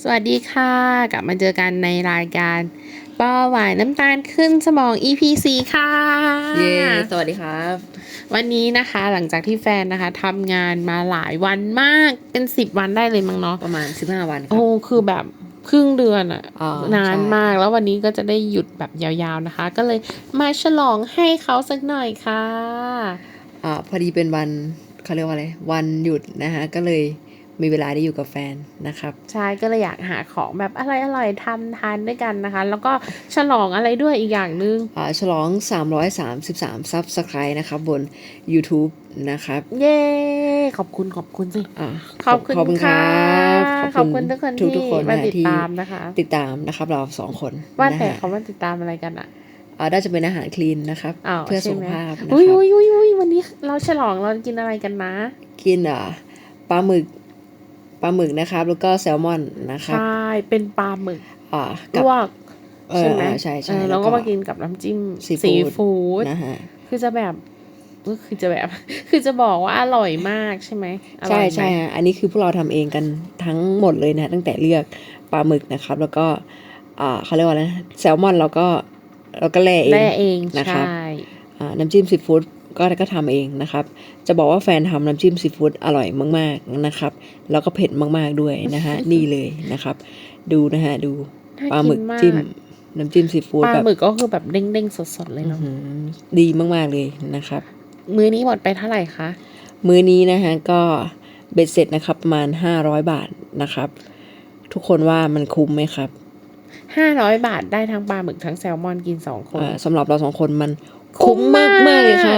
สวัสดีค่ะ กลับมาเจอกันในรายการป้อหวานน้ำตาลขึ้นสมอง EP 4ค่ะ เย้ สวัสดีครับ วันนี้นะคะหลังจากที่แฟนนะคะทำงานมาหลายวันมากเป็นสิบวันได้เลยมั้งเนาะประมาณ15วันครัโอ้บคือแบบครึ่งเดือนอะอ่านานใช่มากแล้ววันนี้ก็จะได้หยุดแบบยาวๆนะคะ ก็เลยมาฉลองให้เขาสักหน่อยค่ะอ่าพอดีเป็นวันเขาเรียกว่าอะไร วันหยุดนะฮะก็เลย มีเวลาได้อยู่กับแฟนนะครับใช่ก็เลยอยากหาของแบบอร่อยๆทำทานด้วยกันนะคะ แล้วก็ฉลองอะไรด้วยอีกอย่างหนึงอ่าฉลอง 333 ซับสไครต์นะครับบน YouTube นะครับ เย้ ขอบคุณขอบคุณสิอ่าขอบคุณขอบคุณคค่ะรับขอบคุณทุกคนทุกที่ทุกคนมานะติดที่ตามนะคะ ติดตามนะครับเราสองคนว่านะแต่ฮะเขามาติดตามอะไรกันอะอ่าน่าจะเป็นอาหารคลีนนะครับอ้าวเพื่อใช่สุขไหมภาพนะอุ้ยครับอุ้ยอุ้ยอุ้ยวันนี้เราฉลองเรากินอะไรกันนะ กินอ่าปลาหมึก ปลาหมึกนะครับ แล้วก็แซลมอนนะครับใช่เป็นปลาหมึกอ่าลกับวกเออใช่ไหมเออใช่ใช่เออแล้แล้ววก็ก็มากินกับน้ำจิ้มซีฟู้ดซีฟู้ดนะฮะคือจะแบบเออคือจะแบบ คือจะบอกว่าอร่อยมากใช่ไหมอร่ใช่อยไหมใช่ฮะอันนี้คือพวกเราทำเองกันทั้งหมดเลยนะ ตั้งแต่เลือกปลาหมึกนะครับ แล้วก็อ่าเขาเรียกว่าอะไรนะแซลมอนเราก็เราก็แล่เองแล่เองนะครับใช่อ่าน้ำจิ้มซีฟู้ด ก็ก็ทำเองนะครับ จะบอกว่าแฟนทำน้ำจิ้มซีฟู้ดอร่อยมาก ๆนะครับ แล้วก็เผ็ดมาก ๆด้วยนะฮะ นี่เลยนะครับ ดูนะฮะ ดูน่าปลาหมึกิกนมากจิ้มน้ำจิ้มซีฟู้ดปลาแบบหมึกก็คือแบบเด้งๆสดๆเลยอื้อเนาะหือดีมากๆเลยนะครับ มื้อนี้หมดไปเท่าไหร่คะ มื้อนี้นะฮะก็เบ็ดเสร็จนะครับประมาณ500บาทนะครับ ทุกคนว่ามันคุ้มไหมครับห้าร้อยบาทได้ทั้งปลาหมึกทั้งแซลมอนกินสองคนอ่าสำหรับเราสองคนมัน คุ้มมากมากเลยค่ะ